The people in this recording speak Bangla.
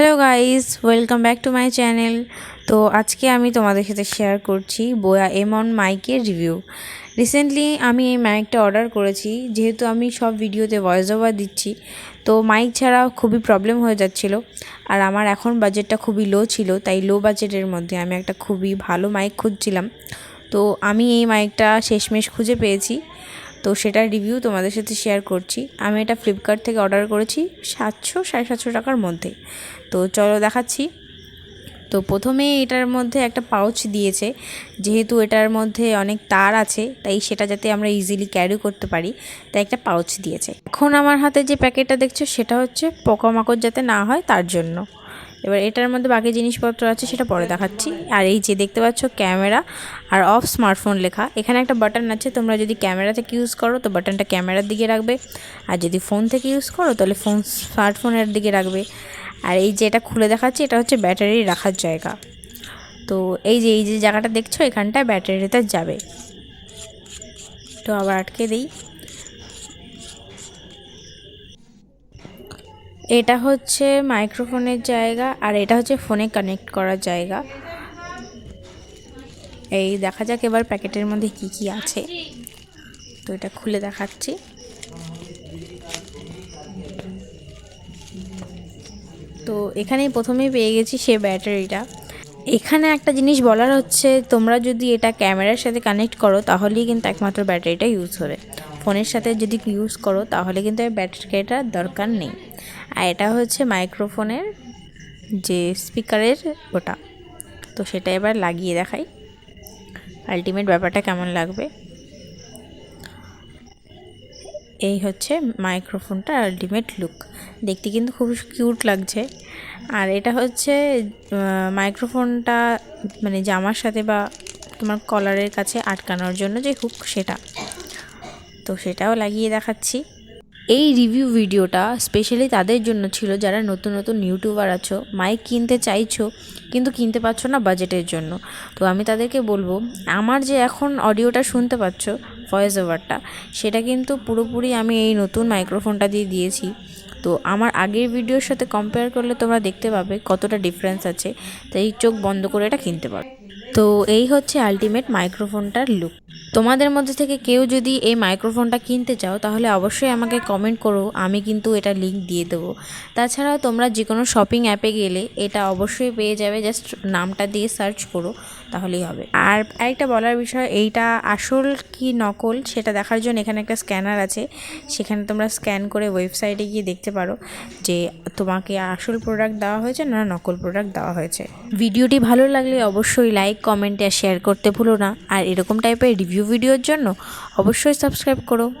Hello guys welcome back to my channel তো আজকে আমি তোমাদের সাথে শেয়ার করছি বোয়া এমন মাইকের রিভিউ রিসেন্টলি আমি এই মাইকটা অর্ডার করেছি। যেহেতু আমি সব ভিডিওতে ভয়েস ওভার দিচ্ছি, তো মাইক ছাড়া খুবই প্রবলেম হয়ে যাচ্ছিল। আর আমার এখন বাজেটটা খুবই লো ছিল, তাই লো বাজেটের মধ্যে আমি একটা খুবই ভালো মাইক খুঁজছিলাম। তো আমি এই মাইকটা শেষমেশ খুঁজে পেয়েছি। তো সেটার রিভিউ তোমাদের সাথে শেয়ার করছি। আমি এটা ফ্লিপকার্ট থেকে অর্ডার করেছি সাতশো, সাড়ে সাতশো টাকার মধ্যে। তো চলো দেখাচ্ছি। তো প্রথমে এটার মধ্যে একটা পাউচ দিয়েছে। যেহেতু এটার মধ্যে অনেক তার আছে, তাই সেটা যাতে আমরা ইজিলি ক্যারি করতে পারি, তাই একটা পাউচ দিয়েছে। এখন আমার হাতে যে প্যাকেটটা দেখছ, সেটা হচ্ছে পোকামাকড় যাতে না হয় তার জন্য। এবার এটার মধ্যে বাকি জিনিসপত্র আছে, সেটা পরে দেখাচ্ছি। আর এই যে দেখতে পাচ্ছ ক্যামেরা আর অফ স্মার্টফোন লেখা। এখানে একটা বাটন আছে, তোমরা যদি ক্যামেরা থেকে ইউজ করো, তো বাটনটা ক্যামেরার দিকে রাখবে। আর যদি ফোন থেকে ইউজ করো, তাহলে ফোন স্মার্টফোনের দিকে রাখবে। আর এই যে এটা খুলে দেখাচ্ছি, এটা হচ্ছে ব্যাটারি রাখার জায়গা। তো এই যে এই যে জায়গাটা দেখছ, এখানটায় ব্যাটারিটা যাবে। তো আবার আটকে দিই। এটা হচ্ছে মাইক্রোফোনের জায়গা আর এটা হচ্ছে ফোনে কানেক্ট করার জায়গা। এই দেখা যাক এবার প্যাকেটের মধ্যে কি কি আছে। তো এটা খুলে দেখাচ্ছি। তো এখানেই প্রথমেই পেয়ে গেছি সে ব্যাটারিটা। এখানে একটা জিনিস বলার হচ্ছে, তোমরা যদি এটা ক্যামেরার সাথে কানেক্ট করো, তাহলেই কিন্তু একমাত্র ব্যাটারিটা ইউজ হবে। ফোনের সাথে যদি ইউজ করো, তাহলে কিন্তু এই ব্যাটারিটার দরকার নেই। আর এটা হচ্ছে মাইক্রোফোনের যে স্পিকারের ওটা। তো সেটা এবার লাগিয়ে দেখাই। আলটিমেট ব্যাপারটা কেমন লাগবে? এই হচ্ছে মাইক্রোফোনটার আলটিমেট লুক দেখতে কিন্তু খুব কিউট লাগছে। আর এটা হচ্ছে মাইক্রোফোনটা মানে জামার সাথে বা তোমার কলারের কাছে আটকানোর জন্য যে হুক সেটা। তো সেটাও লাগিয়ে দেখাচ্ছি। এই রিভিউ ভিডিওটা স্পেশালি তাদের জন্য ছিল যারা নতুন নতুন ইউটিউবার আছো মাইক কিনতে চাইছো, কিন্তু কিনতে পারছ না বাজেটের জন্য। তো আমি তাদেরকে বলব, আমার যে এখন অডিওটা শুনতে পাচ্ছ ভয়েস ওভারটা সেটা কিন্তু পুরোপুরি আমি এই নতুন মাইক্রোফোনটা দিয়ে দিয়েছি। তো আমার আগের ভিডিওর সাথে কম্পেয়ার করলে তোমরা দেখতে পাবে কতটা ডিফারেন্স আছে, তাই চোখ বন্ধ করে এটা কিনতে পারো। তো এই হচ্ছে আলটিমেট মাইক্রোফোনটার লুক তোমাদের মধ্যে থেকে কেউ যদি এই মাইক্রোফোনটা কিনতে চাও, তাহলে অবশ্যই আমাকে কমেন্ট করো, আমি কিন্তু এটা লিঙ্ক দিয়ে দেবো। তাছাড়াও তোমরা যে কোনো শপিং অ্যাপে গেলে এটা অবশ্যই পেয়ে যাবে জাস্ট নামটা দিয়ে সার্চ করো, তাহলেই হবে। আর একটা বলার বিষয়, এইটা আসল কি নকল সেটা দেখার জন্য এখানে একটা স্ক্যানার আছে। সেখানে তোমরা স্ক্যান করে ওয়েবসাইটে গিয়ে দেখতে পারো যে তোমাকে আসল প্রোডাক্ট দেওয়া হয়েছে না নকল প্রোডাক্ট দেওয়া হয়েছে। ভিডিওটি ভালো লাগলে অবশ্যই লাইক কমেন্ট আর শেয়ার করতে ভুলো না। আর এরকম টাইপের রিভিউ ভিডিওর জন্য অবশ্যই সাবস্ক্রাইব করো।